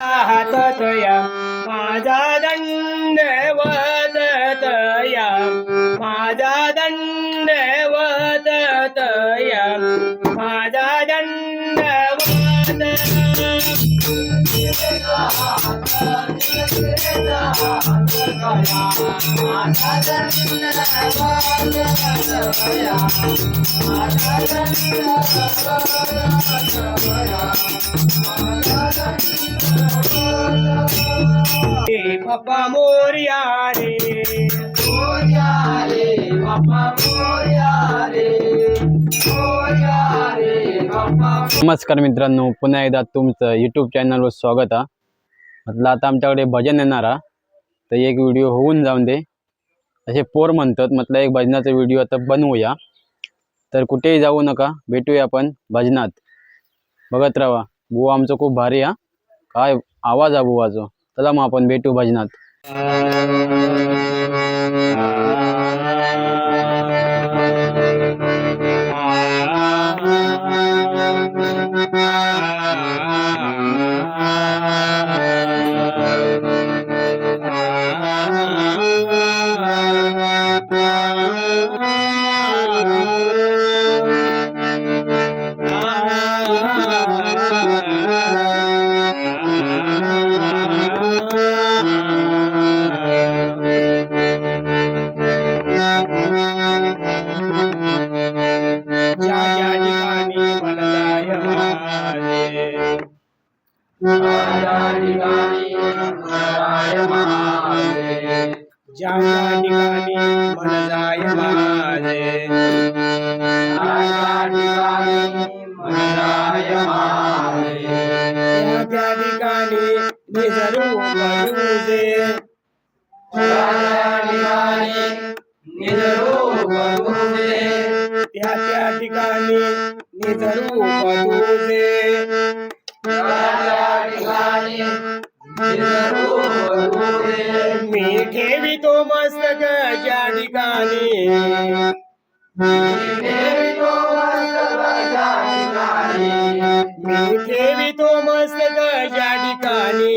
हाततया माझा बाप्पा मोरया रे. मोरया रे बाप्पा मोरया रे. मोरया रे बाप्पा नमस्कार मित्रांनो पुन्हा एकदा तुमचं यूट्यूब चॅनलवर स्वागत आहे. म्हटलं आता आमच्याकडे भजन येणार हा तर एक व्हिडिओ होऊन जाऊन दे. असे पोर म्हणतात म्हटलं एक भजनाचा व्हिडिओ आता बनवूया. तर कुठेही जाऊ नका भेटूया आपण भजनात. बघत राहा बुवा आमचं खूप भारी हा. काय आवाज हा बुवाचो. चला मग आपण भेटू भजनात. ज्या ठिकाणी मनदाय माझे. त्या ठिकाणी निजरू तुझे त्या त्या ठिकाणी मी ठेवितो मस्तक ज्या ठिकाणी मी ठेवितो मस्तक ज्या ठिकाणी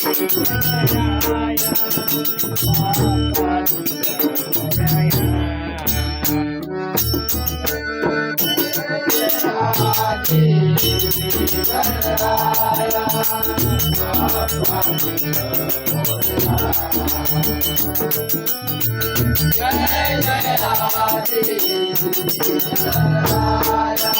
Jai Jai Adi Jai Jai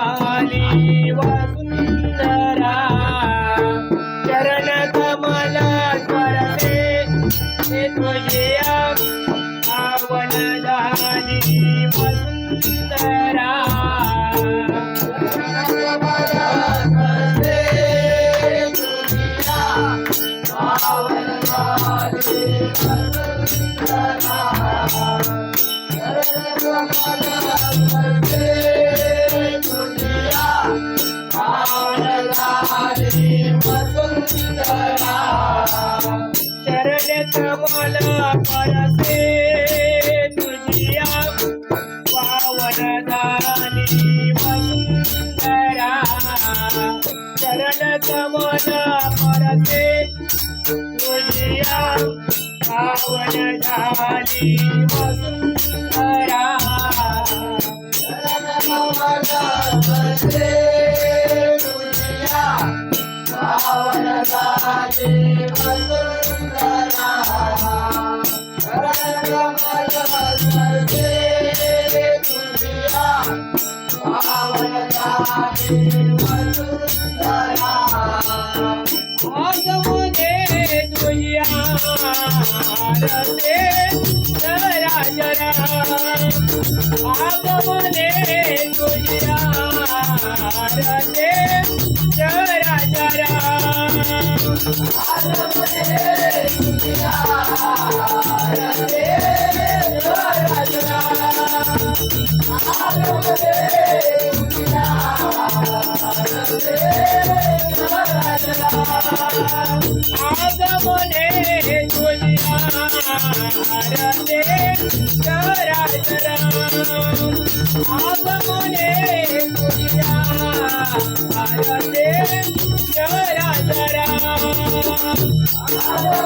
मला परसे तुझिया पावन झाली चरण कमल परसे तुझिया पावन वसुंधरा चरण परसे तुझिया वसुंधरा Yeah.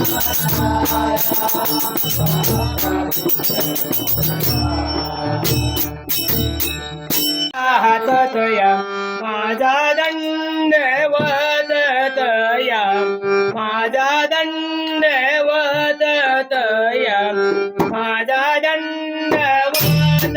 हरे हाततया माझा दंडवततया माझा दंडवततया माझा दंडवत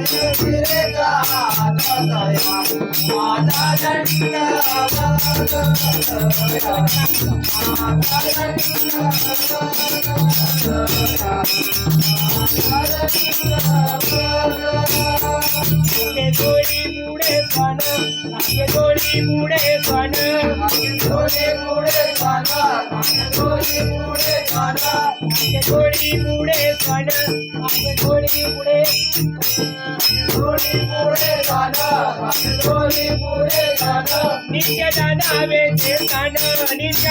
I'm நித்ய தானாவே தானா நித்ய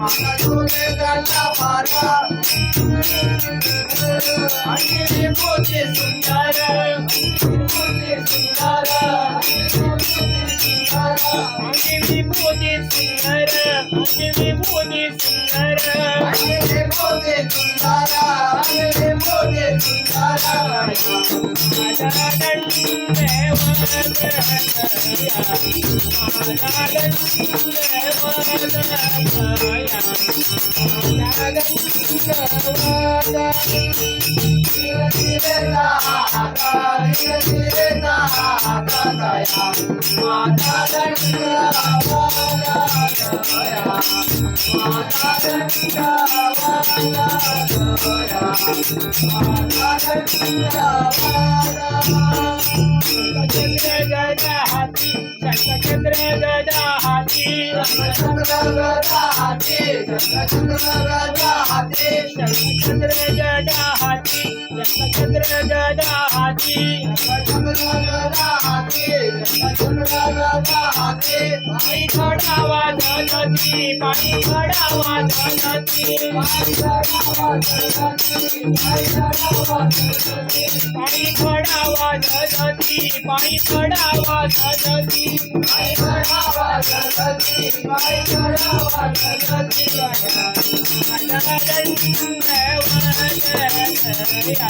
सुंदर सुंदर। విభూతి సుందర విభూతి సుందర విభూతి సుందర విభూతి సుందర पुढे सन आगे गोळी पुढे नित्य दादावे ते सन नित्य दादावे ते चंद्र गदा हाती चंद्र गदा हाती चंद्र गदा हाती चंद्र गदा हाती चंद्र राजा हाथी चंद्र राजा हाथी चंद्र राजा हाथी पानी खड़ावा धनती पानी खड़ावा धनती पानी खड़ावा धनती पानी खड़ावा धनती पानी खड़ावा धनती पानी खड़ावा धनती पानी खड़ावा धनती राजा राजा मैं वहाँ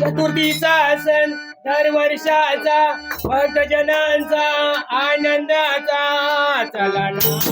चतुर्थीचा सण दर वर्षाचा भक्तजनांचा आनंदाचा. चला ना.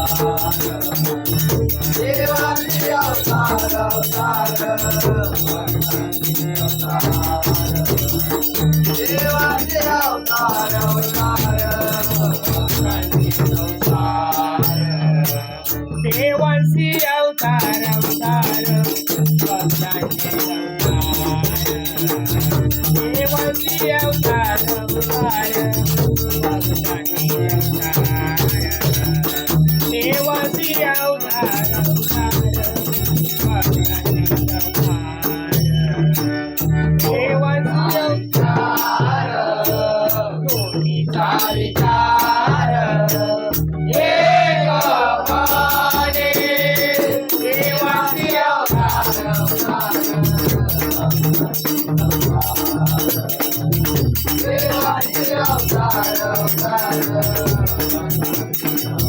They want to see Altar, Altar, Altar, Altar, Altar, Altar, Altar, We are Hare Hare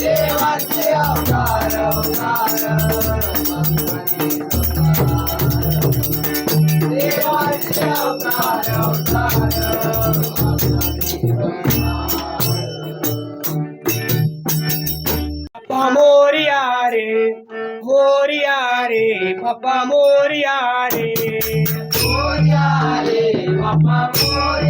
देवाचे अवतार देवाचे मोरिया रे मोरिया रे बाप्पा मोरिया रे। मोरिया रे बाप्पा मोरिया